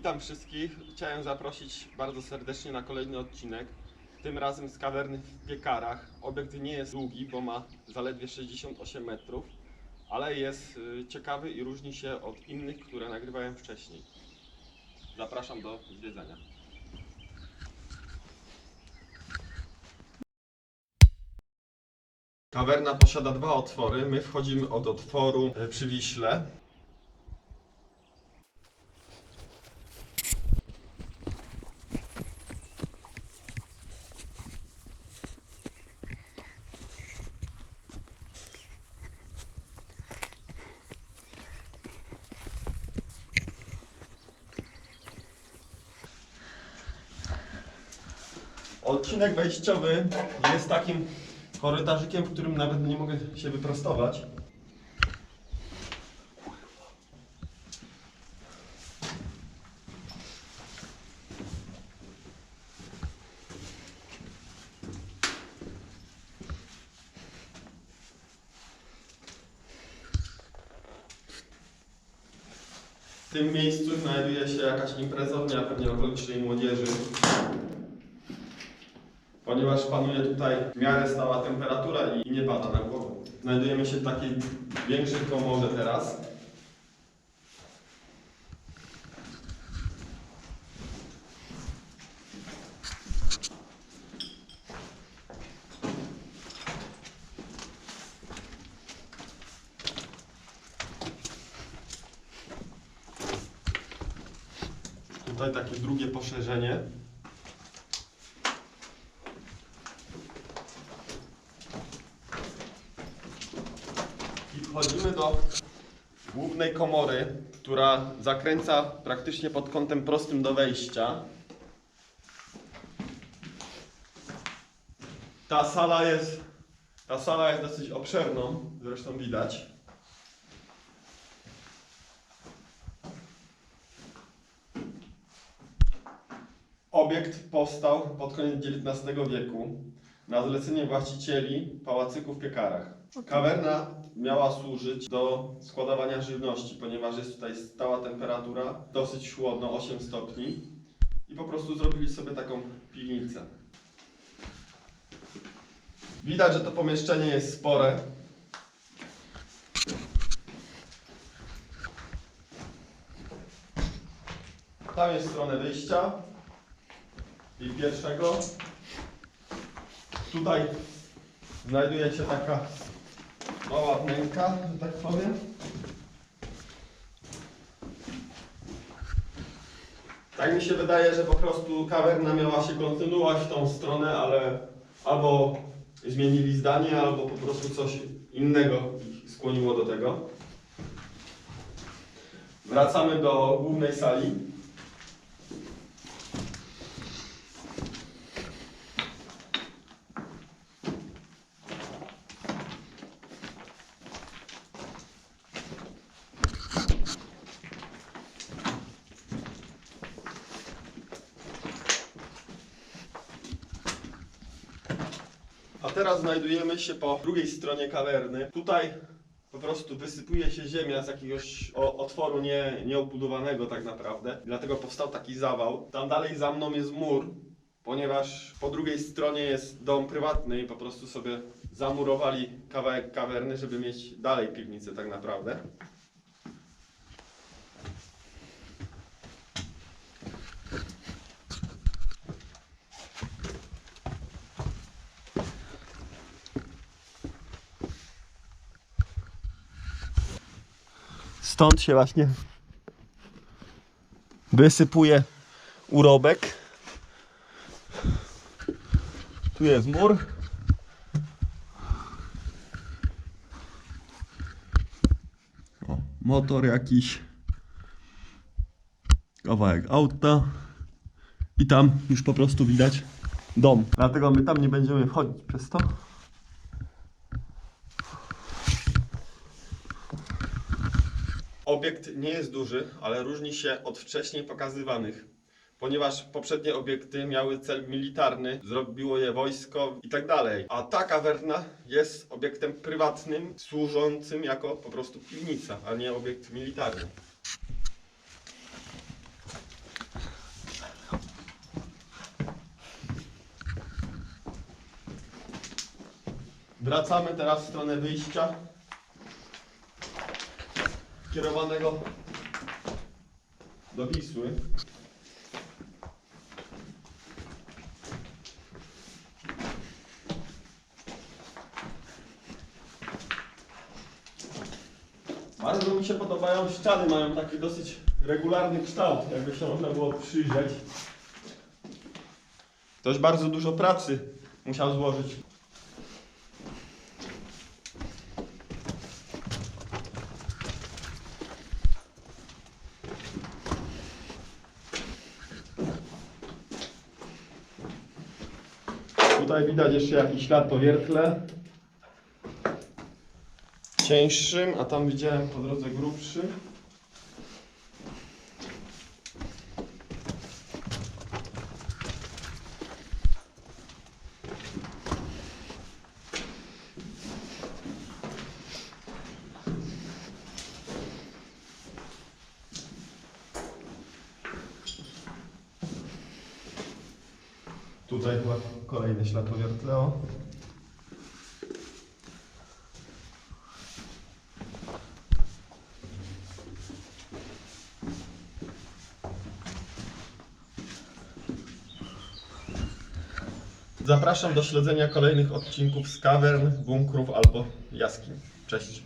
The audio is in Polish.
Witam wszystkich. Chciałem zaprosić bardzo serdecznie na kolejny odcinek. Tym razem z kawerny w Piekarach. Obiekt nie jest długi, bo ma zaledwie 68 metrów, ale jest y, ciekawy i różni się od innych, które nagrywałem wcześniej. Zapraszam do zwiedzania. Kawerna posiada dwa otwory. My wchodzimy od otworu y, przy Wiśle. Odcinek wejściowy jest takim korytarzykiem, w którym nawet nie mogę się wyprostować. W tym miejscu znajduje się jakaś imprezownia pewnie okolicznej młodzieży. Ponieważ panuje tutaj w miarę stała temperatura i nie pada na głowę. Znajdujemy się w takiej większej komorze teraz. Tutaj takie drugie poszerzenie. Wchodzimy do głównej komory, która zakręca praktycznie pod kątem prostym do wejścia. Ta sala jest, ta sala jest dosyć obszerną, zresztą widać. Obiekt powstał pod koniec XIX wieku na zlecenie właścicieli pałacyku w Piekarach. Kawerna miała służyć do składowania żywności, ponieważ jest tutaj stała temperatura, dosyć chłodno, 8 stopni i po prostu zrobili sobie taką piwnicę. Widać, że to pomieszczenie jest spore. Tam jest stronę wyjścia i pierwszego. Tutaj znajduje się taka mała wnęka, że tak powiem. Tak mi się wydaje, że po prostu kawerna miała się kontynuować w tą stronę, ale albo zmienili zdanie, albo po prostu coś innego ich skłoniło do tego. Wracamy do głównej sali. A teraz znajdujemy się po drugiej stronie kawerny. Tutaj po prostu wysypuje się ziemia z jakiegoś otworu nie, nieobudowanego tak naprawdę. Dlatego powstał taki zawał. Tam dalej za mną jest mur, ponieważ po drugiej stronie jest dom prywatny i po prostu sobie zamurowali kawałek kawerny, żeby mieć dalej piwnicę tak naprawdę. Stąd się właśnie wysypuje urobek. Tu jest mur. O, motor jakiś. Kawałek auta. I tam już po prostu widać dom. Dlatego my tam nie będziemy wchodzić przez to. Obiekt nie jest duży, ale różni się od wcześniej pokazywanych. Ponieważ poprzednie obiekty miały cel militarny, zrobiło je wojsko i tak dalej. A ta kawerna jest obiektem prywatnym, służącym jako po prostu piwnica, a nie obiekt militarny. Wracamy teraz w stronę wyjścia kierowanego do Wisły. Bardzo mi się podobają ściany, mają taki dosyć regularny kształt, jakby się można było przyjrzeć. Ktoś bardzo dużo pracy musiał złożyć. Tutaj widać jeszcze jakiś ślad po wiertle. Cieńszym, a tam widziałem po drodze grubszy. Tutaj chyba kolejny ślad po wiertle. o. Zapraszam do śledzenia kolejnych odcinków z kawern, bunkrów albo jaskiń. Cześć.